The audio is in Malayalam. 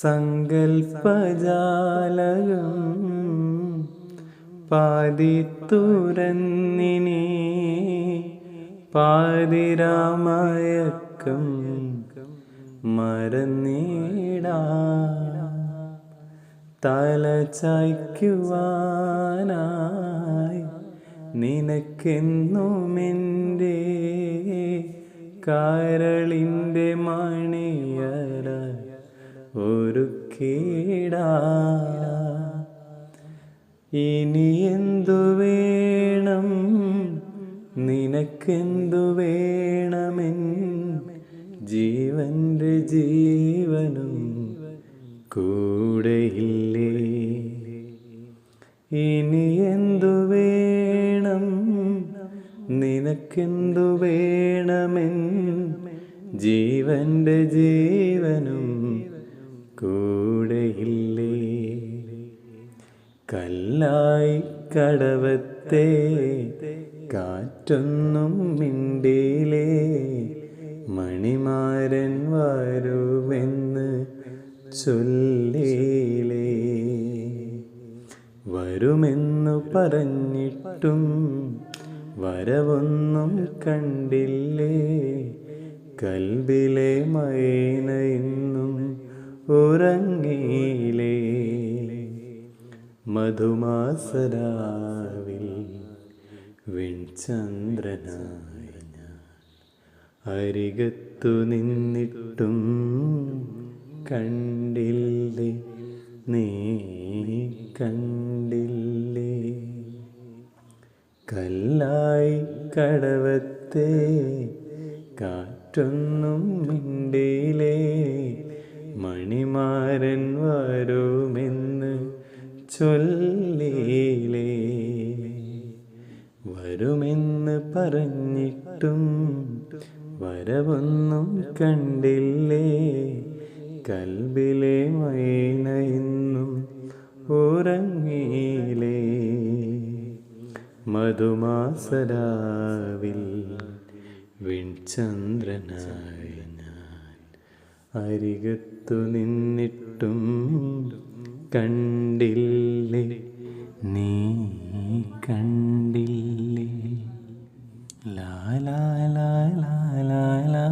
സങ്കൽപ്പജാലകം പാതിത്തുരന്നിനി പാതിരാമയക്കം മരന്നീടാ തല ചായ്ക്കുവാനായി നിനക്കെന്നുമെന്റെ കാരളിന്റെ മണിയറ കീടാ. ഇനി എന്തു വേണം? നിനക്കെന്തു വേണമെൻ? ജീവന്റെ ജീവനും കൂടെയില്ലേ? ഇനി എന്തു വേണം? നിനക്കെന്തു വേണമെൻ? ജീവന്റെ ജീവനും കൂടെയില്ലേ കല്ലായി കടവത്തെ കാറ്റൊന്നും മിണ്ടിയിലേ മണിമാരൻ വരുമെന്ന് ചൊല്ലിയിലേ വരുമെന്നു പറഞ്ഞിട്ടും വരവൊന്നും കണ്ടില്ലേ? കൽബിലെ മൈന ഇന്നും ഉറങ്ങിയില്ലേ? മധുമാസരാവിൽ വിൺചന്ദ്രനായ അരികത്തു നിന്നിട്ടും കണ്ടില്ലേ? നീ കണ്ടില്ലേ? കല്ലായി കടവത്തെ കാറ്റൊന്നും മിണ്ടിയിലേ മണിമാരൻ വരുമെന്ന് ചൊല്ലിയിലേ. വരുമെന്ന് പറഞ്ഞിട്ടും വരവൊന്നും കണ്ടില്ലേ. കൽബിലെ മൈന ഉറങ്ങിയിലേ. മധുമാസരാവിൽ വിൺചന്ദ്രനായ ഞാൻ അരികത്തു നിന്നിട്ടും കണ്ടില്ലേ? നീ കണ്ടില്ലേ? ലാലാ ലാലാ ലാലാ